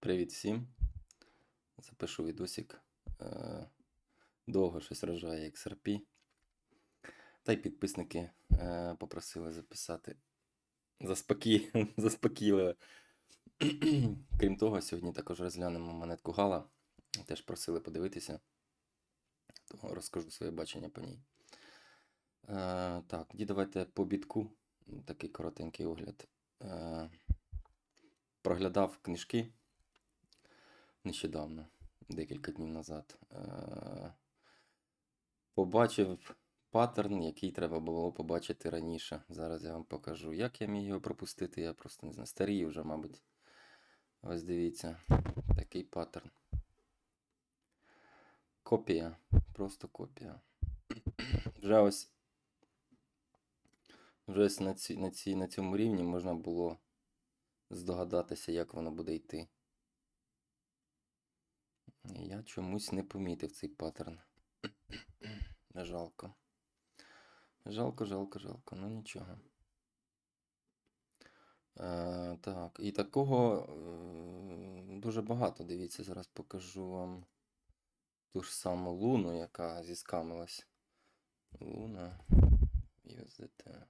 Привіт всім. Запишу відосик. Е, Довго щось рожає XRP. Та й підписники е, попросили записати заспокій... заспокійливо. Крім того, сьогодні також розглянемо монетку Гала. Теж просили подивитися. Тому розкажу своє бачення по ній. Е, так, тоді давайте по бітку. Такий коротенький огляд. Проглядав книжки нещодавно, декілька днів назад. Е, побачив паттерн, який треба було побачити раніше. Зараз я вам покажу, як я міг його пропустити. Я просто не знаю. Старий вже, мабуть. Ось дивіться, такий паттерн. Копія. Просто копія. Вже ось. Вже ось на, ці, на, ці, на цьому рівні можна було здогадатися, як воно буде йти. Я чомусь не помітив цей паттерн. Жалко. Жалко, жалко, жалко. Ну нічого. Е, так, і такого е, дуже багато. Дивіться, зараз покажу вам ту ж саму луну, яка зіскамилась. Луна. USDT.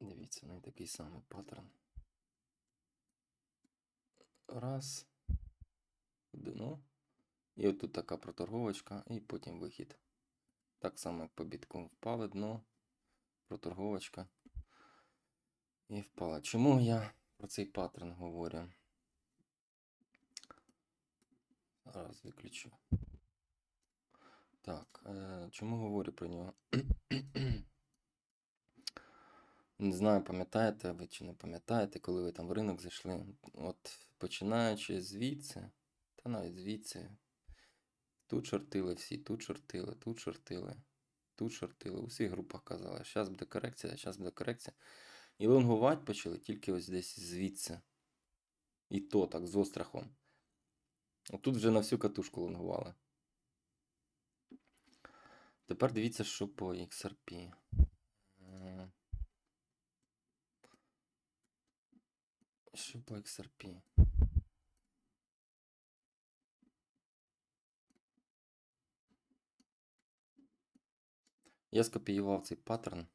Дивіться, ну і такий самий паттерн. Раз. Дно. І отут така проторговочка, і потім вихід. Так само, як по бітку впали дно, проторговочка. І впала. Чому я про цей паттерн говорю? Зараз виключу. Так, е, чому говорю про нього? Не знаю, пам'ятаєте ви чи не пам'ятаєте, коли ви там в ринок зайшли. От починаючи звідси, та навіть звідси. Тут чортили всі, тут чортили, тут чортили, тут чортили. У всіх групах казали, зараз буде корекція, зараз буде корекція. І лонгувати почали тільки ось десь звідси. І то так, з острахом. Тут вже на всю катушку лонгували. Тепер дивіться, що по XRP. Що по XRP? Я скопіював цей паттерн.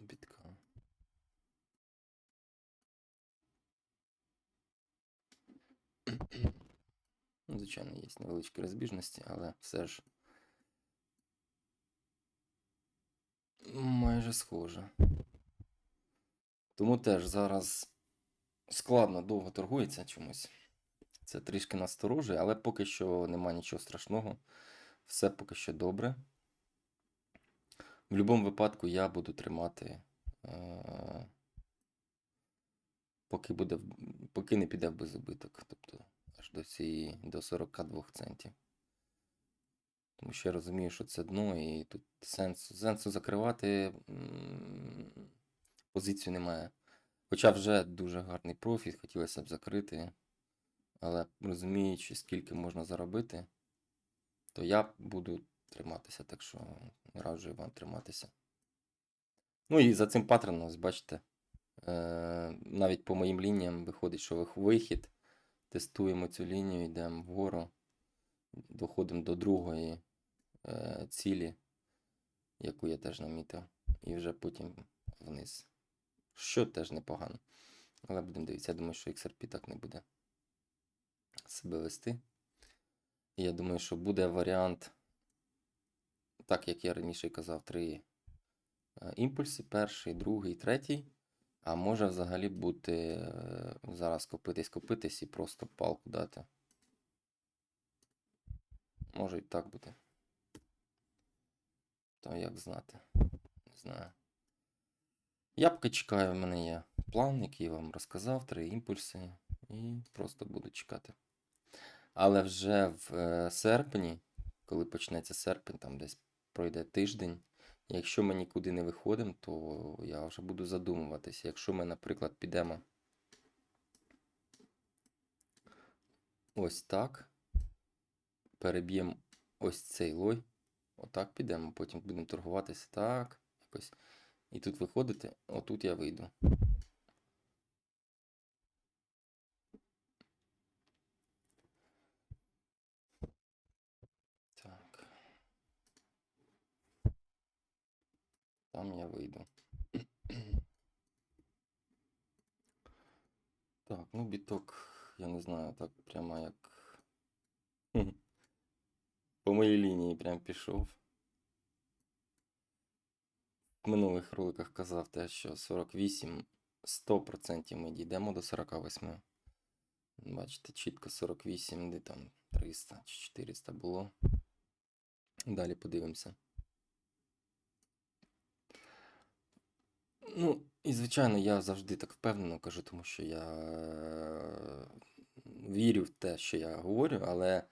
Бітка. Ну, Звичайно, є невеличкі розбіжності, але все ж майже схоже. Тому теж зараз складно довго торгується чомусь. Це трішки насторожує, але поки що нема нічого страшного. Все поки що добре. В будь-якому випадку я буду тримати, е, поки, буде, поки не піде в безубиток. Тобто аж до цієї до 42 центів. Тому що я розумію, що це дно, і тут сенсу, сенсу закривати м, позицію немає. Хоча вже дуже гарний профіт, хотілося б закрити. Але розуміючи, скільки можна заробити, то я буду триматися, так що раджу вам триматися. Ну і за цим паттерном, бачите, е, навіть по моїм лініям виходить, що вихід. Тестуємо цю лінію, йдемо вгору, доходимо до другої е, цілі, яку я теж намітив, і вже потім вниз. Що теж непогано. Але будемо дивитися, я думаю, що XRP так не буде себе вести. Я думаю, що буде варіант, так як я раніше казав, три е, імпульси: перший, другий, третій. А може взагалі бути е, зараз копитись, копитись і просто палку дати. Може і так буде. То як знати? Не знаю. Я поки чекаю, в мене є план, який я вам розказав, три імпульси, і просто буду чекати. Але вже в е, серпні, коли почнеться серпень, там десь пройде тиждень. Якщо ми нікуди не виходимо, то я вже буду задумуватися. Якщо ми, наприклад, підемо ось так, переб'ємо ось цей лой, отак підемо, потім будемо торгуватися так, якось. І тут виходите, отут я вийду. Так. Там я вийду. Так, ну біток, я не знаю, так прямо як. По моїй лінії прям пішов. В минулих роликах казав те, що 48 100% ми дійдемо до 48. Бачите, чітко 48, де там 300 чи 400 було. Далі подивимося. Ну, і звичайно, я завжди так впевнено кажу, тому що я е, вірю в те, що я говорю, але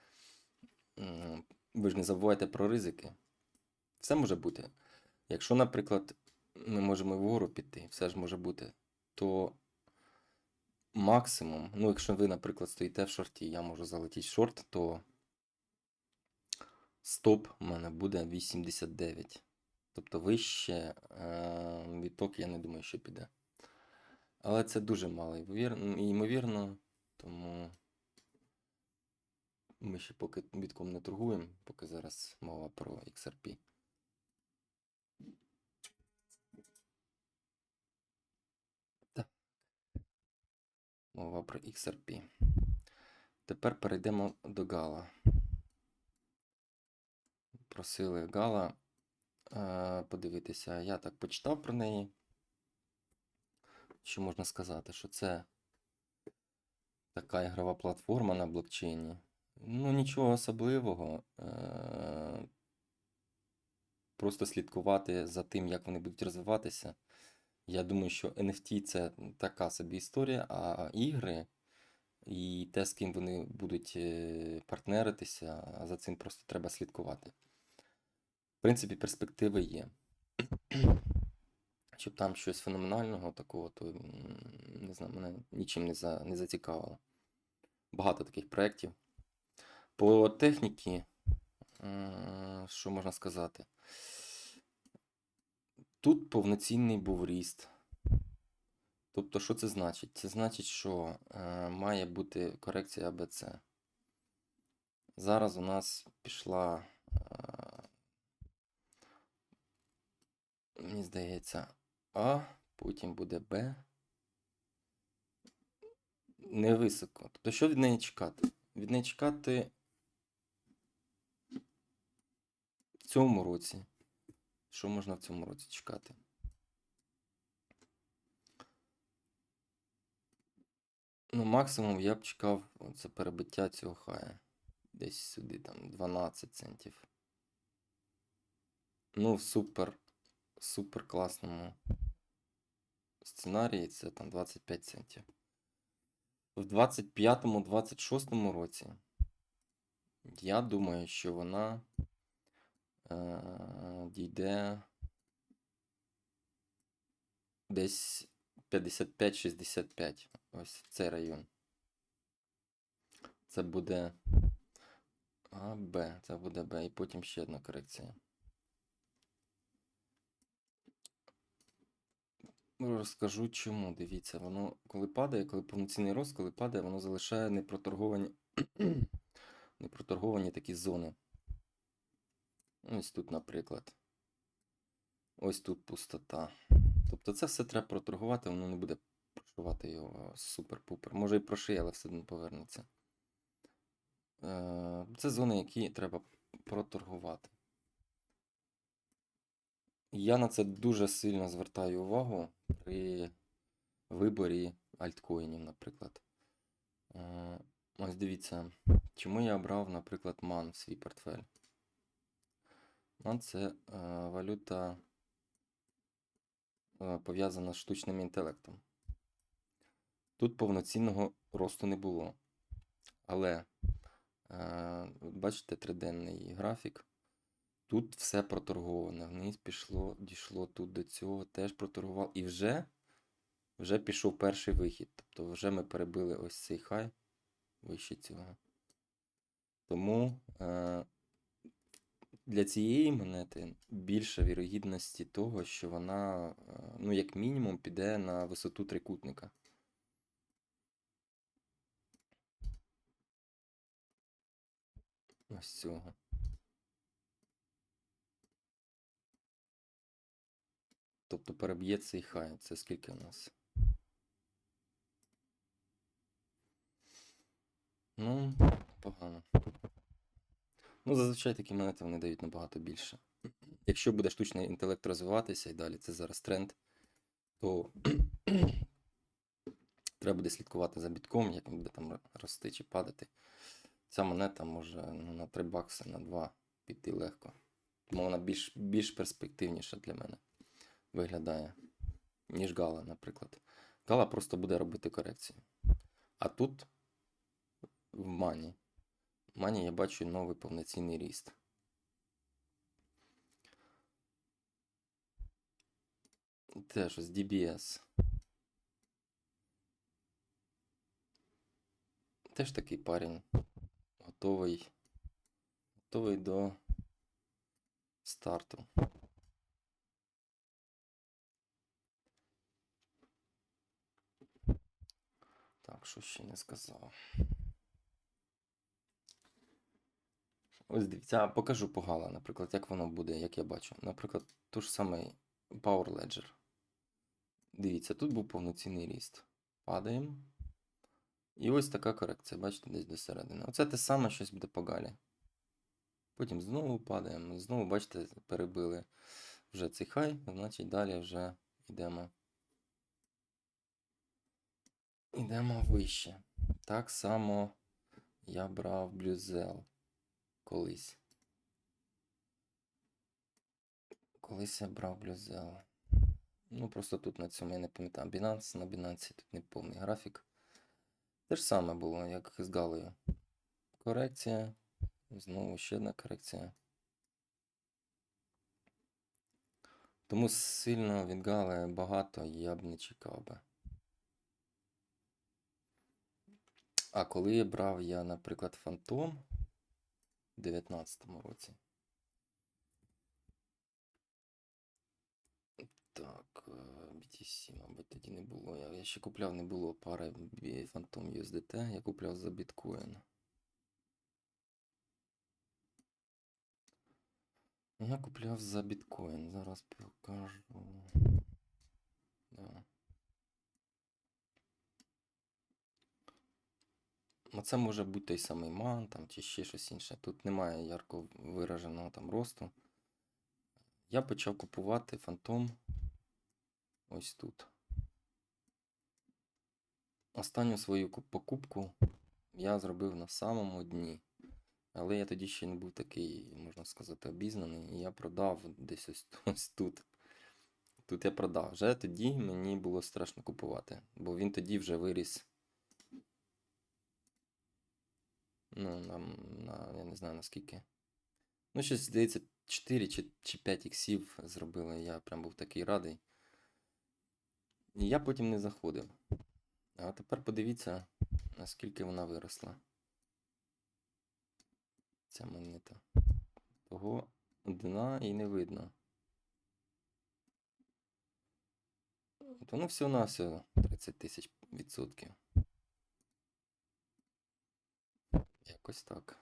ви ж не забувайте про ризики. Все може бути. Якщо, наприклад, ми можемо вгору піти, все ж може бути, то максимум, ну, якщо ви, наприклад, стоїте в шорті, я можу залетіти шорт, то стоп у мене буде 89. Тобто вище е, відток, я не думаю, що піде. Але це дуже мало ймовірно, тому ми ще поки бітком не торгуємо, поки зараз мова про XRP. Так. Мова про XRP. Тепер перейдемо до Гала. Просили Гала е, подивитися. Я так почитав про неї. Що можна сказати, що це така ігрова платформа на блокчейні. Ну, нічого особливого. Е, просто слідкувати за тим, як вони будуть розвиватися. Я думаю, що NFT це така собі історія, а ігри і те, з ким вони будуть е, партнеритися, за цим просто треба слідкувати. В принципі, перспективи є. Щоб там щось феноменального такого, то не знаю, мене нічим не, за, не зацікавило. Багато таких проєктів. По техніці, що можна сказати? Тут повноцінний був ріст. Тобто, що це значить? Це значить, що е, має бути корекція АБЦ. Зараз у нас пішла, е, мені здається, А, потім буде Б. Невисоко. Тобто, що від неї чекати? Від неї чекати в цьому році. Що можна в цьому році чекати? Ну, максимум я б чекав це перебиття цього хая. Десь сюди, там, 12 центів. Ну, в супер, супер класному сценарії це там 25 центів. В 25-26 році я думаю, що вона дійде десь 55-65. Ось цей район. Це буде А, Б, це буде Б, і потім ще одна корекція. Розкажу чому. Дивіться, воно коли падає, коли повноцінний рост, коли падає, воно залишає непроторговані, непроторговані такі зони. Ось тут, наприклад. Ось тут пустота. Тобто це все треба проторгувати, воно не буде прошивати його супер-пупер. Може і прошиє, але все одно повернеться. Е, Це зони, які треба проторгувати. Я на це дуже сильно звертаю увагу при виборі альткоїнів, наприклад. Е, Ось дивіться, чому я обрав, наприклад, MAN в свій портфель. Це е, валюта е, пов'язана з штучним інтелектом. Тут повноцінного росту не було. Але, е, бачите, триденний графік. Тут все проторговане. Вниз пішло, дійшло тут до цього, теж проторгував. І вже, вже пішов перший вихід. Тобто вже ми перебили ось цей хай вище цього. Тому е, для цієї монети більше вірогідності того, що вона, е, ну, як мінімум, піде на висоту трикутника. Ось цього. тобто переб'є цей хай. Це скільки у нас? Ну, погано. Ну, зазвичай такі монети вони дають набагато більше. Якщо буде штучний інтелект розвиватися і далі, це зараз тренд, то треба буде слідкувати за бітком, як він буде там рости чи падати. Ця монета може ну, на 3 бакси, на 2 піти легко. Тому вона більш, більш перспективніша для мене виглядає, ніж Гала, наприклад. Гала просто буде робити корекцію. А тут в мані. Мані я бачу новий повноцінний ріст. Теж з DBS. Теж такий парень. Готовий. Готовий до старту. Так, що ще не сказав. Ось дивіться, покажу по Гала, наприклад, як воно буде, як я бачу. Наприклад, ту ж самий Power Ledger. Дивіться, тут був повноцінний ріст. Падаємо. І ось така корекція, бачите, десь до середини. Оце те саме щось буде по Галі. Потім знову падаємо. Знову, бачите, перебили вже цей хай, значить далі вже йдемо. Йдемо вище. Так само я брав блюзел колись. Колись я брав блюзел. Ну, просто тут на цьому я не пам'ятаю. Binance, на Binance тут не повний графік. Те ж саме було, як з Галою. Корекція. Знову ще одна корекція. Тому сильно від Гали багато я б не чекав би. А коли брав я, наприклад, Фантом у 19-му році. Так, е, BTC, мабуть, тоді не було. Я, я ще купляв, не було пари Phantom USDT, я купляв за біткоін. Я купляв за біткоін. Зараз покажу. Да. Це може бути той самий ман там, чи ще щось інше. Тут немає ярко вираженого там росту. Я почав купувати фантом ось тут. Останню свою покупку я зробив на самому дні. Але я тоді ще не був такий, можна сказати, обізнаний. І я продав десь ось, ось тут. Тут я продав. Вже тоді мені було страшно купувати, бо він тоді вже виріс. Ну, на, на, я не знаю наскільки. Ну, щось, здається, 4 чи, чи 5 іксів зробили. Я прям був такий радий. І я потім не заходив. А тепер подивіться, наскільки вона виросла. Ця монета. Того дна і не видно. От Воно всього на всього 30 тисяч відсотків. Якось так.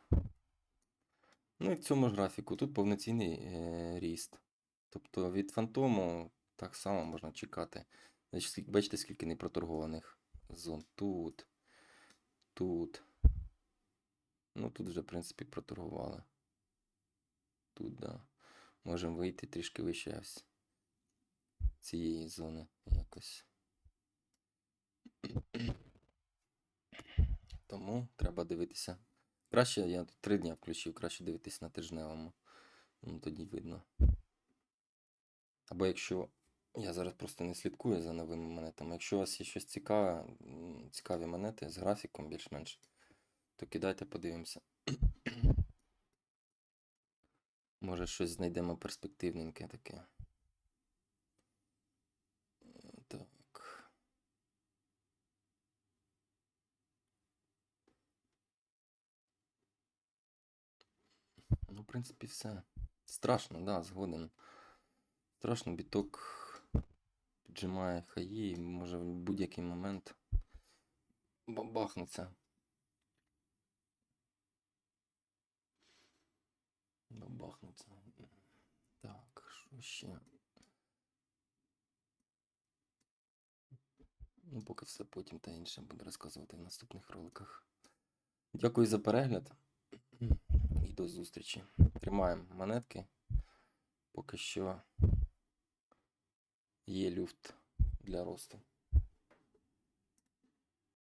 Ну і в цьому ж графіку тут повноцінний е, ріст. Тобто від фантому так само можна чекати. Бачите, скільки непроторгованих зон. Тут, тут. Ну, тут вже, в принципі, проторгували. Тут, да. Можемо вийти трішки вище ось цієї зони якось. Тому треба дивитися. Краще я три дня включив, краще дивитись на тижневому. Ну, тоді видно. Або якщо. Я зараз просто не слідкую за новими монетами. Якщо у вас є щось цікаве, цікаві монети з графіком більш-менш, то кидайте, подивимося. Може, щось знайдемо перспективненьке таке. Е, Так. Ну, в принципі, все. Страшно, да, згоден. Страшно, біток піджимає хаї і може в будь-який момент бабахнеться. Бабахнеться. Так, що ще? Ну, поки все потім та інше буду розказувати в наступних роликах. Дякую за перегляд і до зустрічі. Тримаємо монетки. Поки що є люфт для росту.